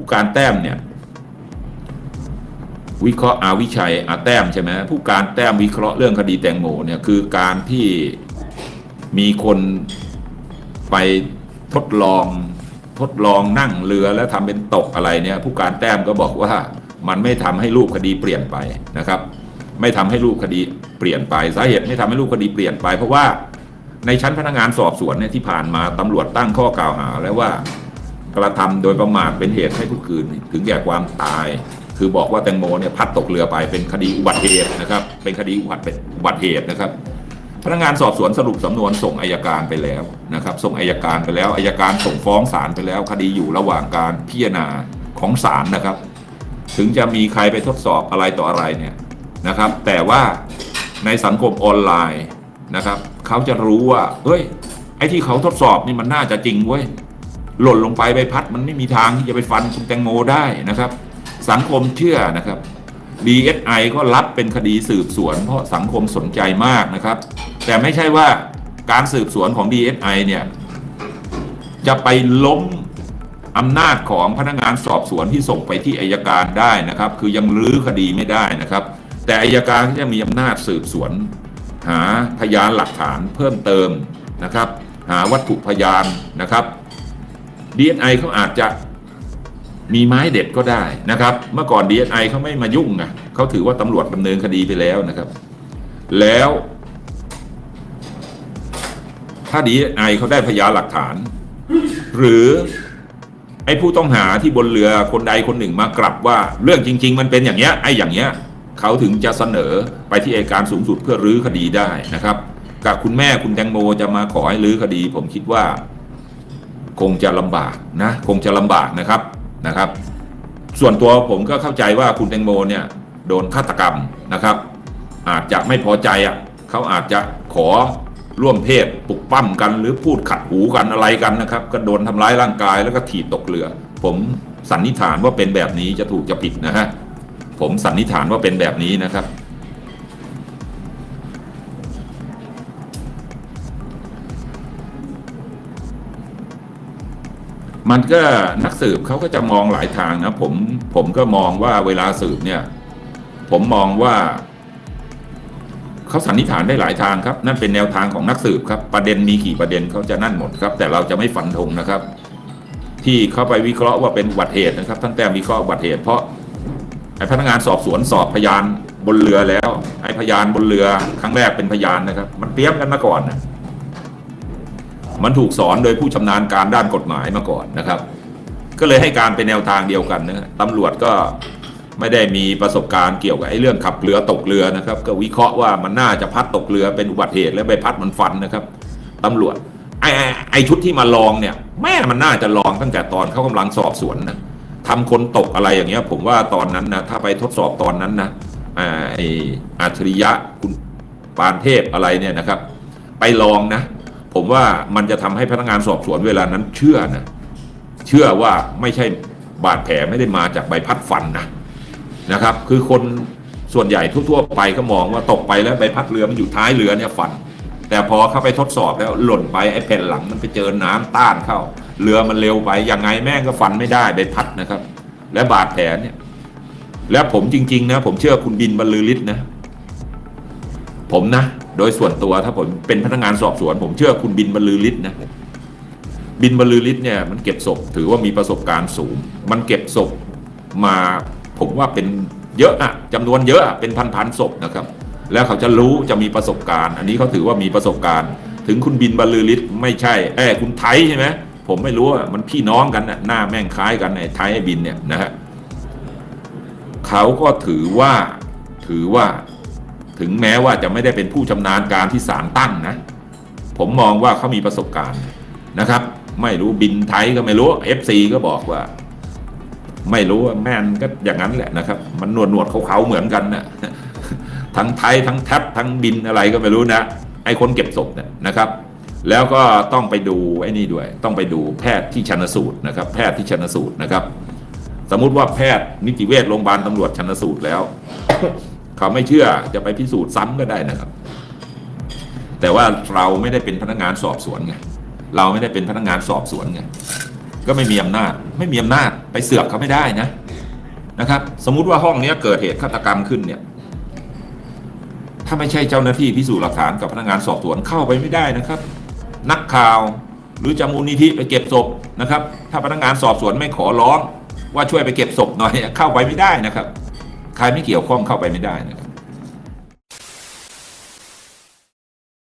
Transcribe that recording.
ผู้การแต้มเนี่ย วิเคราะห์อาวิชัยอาแต้มใช่ไหมผู้การแต้มวิเคราะห์เรื่องคดีแตงโมเนี่ยคือการที่มีคนไปทดลองทดลองนั่งเรือแล้วทำเป็นตกอะไรเนี่ย ผู้การแต้มก็บอกว่ามันไม่ทำให้รูปคดีเปลี่ยนไปนะครับ ไม่ทำให้รูปคดีเปลี่ยนไปสาเหตุไม่ทำให้รูปคดีเปลี่ยนไป เพราะว่าในชั้นพนักงานสอบสวนเนี่ยที่ผ่านมาตำรวจตั้งข้อกล่าวหาแล้วว่า กระทำโดยประมาทเป็นเหตุให้ผู้อื่นถึงแก่ความตาย คือบอกว่าแตงโมเนี่ยพัดตกเรือไปเป็นคดีอุบัติเหตุนะครับ เป็นคดีอุบัติอุบัติเหตุนะครับพนักงานสอบสวนสรุปสำนวนส่งอายการไปแล้วนะครับ ส่งอายการไปแล้วอายการส่งฟ้องศาลไปแล้ว คดีอยู่ระหว่างการพิจารณาของศาลนะครับ ถึงจะมีใครไปทดสอบอะไรต่ออะไรเนี่ยนะครับ แต่ว่าในสังคมออนไลน์นะครับ เขาจะรู้ว่าเฮ้ยไอ้ที่เขาทดสอบนี่มันน่าจะจริงเว้ย หล่นลงไปใบพัดมันไม่มีทางที่จะไปฟันคุณแตงโมได้นะครับ สังคมเชื่อนะครับ DSI ก็รับเป็นคดีสืบสวน เพราะสังคมสนใจมากนะครับ แต่ไม่ใช่ว่าการสืบสวนของ DSI เนี่ยจะไปล้มอำนาจของพนักงานสอบสวนที่ส่งไปที่อายการได้นะครับ คือยังรื้อคดีไม่ได้นะครับ แต่อายการจะมีอำนาจสืบสวน หาพยานหลักฐานเพิ่มเติมนะครับ หาวัตถุพยานนะครับ DSI เขาอาจจะมีไม้เด็ดก็ได้นะครับ เมื่อก่อน DSI เขาไม่มายุ่งนะเขาถือว่าตำรวจดำเนินคดีไปแล้วนะครับ แล้ว ถ้า DSI เขาได้พยานหลักฐาน หรือไอ้ผู้ต้องหาที่บนเรือคนใดคนหนึ่งมากลับว่า เรื่องจริง ๆ มันเป็นอย่างเงี้ยไอ้อย่างเงี้ยเขาถึงจะเสนอไปที่อัยการสูงสุดเพื่อรื้อคดีได้นะครับ กับคุณแม่คุณแตงโมจะมาขอให้รื้อคดี ผมคิดว่า คงจะลำบากนะคงจะลำบากนะครับนะครับ ส่วนตัวผมก็เข้าใจว่าคุณแตงโมเนี่ยโดนฆาตกรรมนะครับ อาจจะไม่พอใจอะเขาอาจจะขอร่วมเพศปลุกปั้มกัน หรือพูดขัดหูกันอะไรกันนะครับ ก็โดนทำร้ายร่างกายแล้วก็ถีบตกเรือ ผมสันนิษฐานว่าเป็นแบบนี้จะถูกจะผิดนะฮะผมสันนิษฐานว่าเป็นแบบนี้นะครับ มันก็นักสืบเขาก็จะมองหลายทางนะผมผมก็มองว่าเวลาสืบเนี่ย ผมมองว่าเขาสันนิษฐานได้หลายทางครับ นั่นเป็นแนวทางของนักสืบครับประเด็นมีกี่ประเด็นเขาจะนั่นหมดครับ แต่เราจะไม่ฟันธงนะครับ ที่เขาไปวิเคราะห์ว่าเป็นอุบัติเหตุนะครับทั้งแต่วิเคราะห์อุบัติเหตุ เพราะไอ้พนักงานสอบสวนสอบพยานบนเรือแล้ว ไอ้พยานบนเรือครั้งแรกเป็นพยานนะครับ มันเตรียมกันมาก่อนนะ มันถูกสอนโดยผู้ชำนาญการด้านกฎหมายมาก่อนนะครับ ก็เลยให้การเป็นแนวทางเดียวกันนะตำรวจก็ไม่ได้มีประสบการณ์เกี่ยวกับไอ้เรื่องขับเรือตกเรือนะครับ ก็วิเคราะห์ว่ามันน่าจะพัดตกเรือเป็นอุบัติเหตุแล้วใบพัดมันฟันนะครับตำรวจไอ้ไอ้ชุดที่มาลองเนี่ย แม่มันน่าจะลองตั้งแต่ตอนเขากำลังสอบสวนนะทำคนตกอะไรอย่างเงี้ย ผมว่าตอนนั้นนะถ้าไปทดสอบตอนนั้นนะไอ้อัจฉริยะคุณปานเทพอะไรเนี่ยนะครับ ไปลองนะ ผมว่ามันจะทำให้พนักงานสอบสวนเวลานั้นเชื่อนะเชื่อว่าไม่ใช่บาดแผลไม่ได้มาจากใบพัดฟันนะนะครับ คือคนส่วนใหญ่ทั่วๆไปก็มองว่าตกไปแล้วใบพัดเรือมันอยู่ท้ายเรือเนี่ยฟัน แต่พอเข้าไปทดสอบแล้วหล่นไปไอ้แผ่นหลังมันไปเจอน้ำต้านเข้า เรือมันเร็วไปยังไงแม่งก็ฟันไม่ได้ใบพัดนะครับ และบาดแผลเนี่ย แล้วผมจริง ๆ นะ ผมเชื่อคุณบินบรรลือฤทธิ์นะ ผมนะ โดยส่วนตัวถ้าผมเป็นพนักงานสอบสวน ผมเชื่อคุณบินบรรลือฤทธิ์นะบินบรรลือฤทธิ์เนี่ยมันเก็บศพถือว่ามีประสบการณ์สูง มันเก็บศพมาผมว่าเป็นเยอะอะจำนวนเยอะอะเป็นพันๆศพนะครับ แล้วเขาจะรู้จะมีประสบการณ์ อันนี้เขาถือว่ามีประสบการณ์ ถึงคุณบินบรรลือฤทธิ์ไม่ใช่เอ้คุณไทยใช่ไหมผมไม่รู้ว่ามันพี่น้องกันนะหน้าแม่งคล้ายกันไอ้ไทยไอ้บินเนี่ยนะฮะเขาก็ถือว่าถือว่า ถึงแม้ว่าจะไม่ได้เป็นผู้ชำนาญการที่ศาลตั้งนะ ผมมองว่าเขามีประสบการณ์นะครับ ไม่รู้บินไทยก็ไม่รู้เอฟซีก็บอกว่า ไม่รู้ว่าแม่นก็อย่างนั้นแหละนะครับ มันหนวดหนวดเขาเขาเหมือนกันนะทั้งไทยทั้งแท็บทั้งบินอะไรก็ไม่รู้นะ ไอ้คนเก็บศพเนี่ยนะครับ แล้วก็ต้องไปดูไอ้นี่ด้วย ต้องไปดูแพทย์ที่ชันสูตรนะครับ แพทย์ที่ชันสูตรนะครับ สมมุติว่าแพทย์นิติเวชโรงพยาบาลตำรวจชันสูตรแล้ว เขาไม่เชื่อจะไปพิสูจน์ซ้ำก็ได้นะครับ แต่ว่าเราไม่ได้เป็นพนักงานสอบสวนไงเราไม่ได้เป็นพนักงานสอบสวนไงก็ไม่มีอำนาจ ไม่มีอำนาจไปเสือกเขาไม่ได้นะนะครับ สมมุติว่าห้องนี้เกิดเหตุฆาตกรรมขึ้นเนี่ย ถ้าไม่ใช่เจ้าหน้าที่พิสูจน์หลักฐานกับพนักงานสอบสวนเข้าไปไม่ได้นะครับ นักข่าวหรือจะมูลนิธิไปเก็บศพนะครับ ถ้าพนักงานสอบสวนไม่ขอร้องว่าช่วยไปเก็บศพหน่อยเข้าไปไม่ได้นะครับ ใครไม่เกี่ยวข้องเข้าไปไม่ได้นะครับ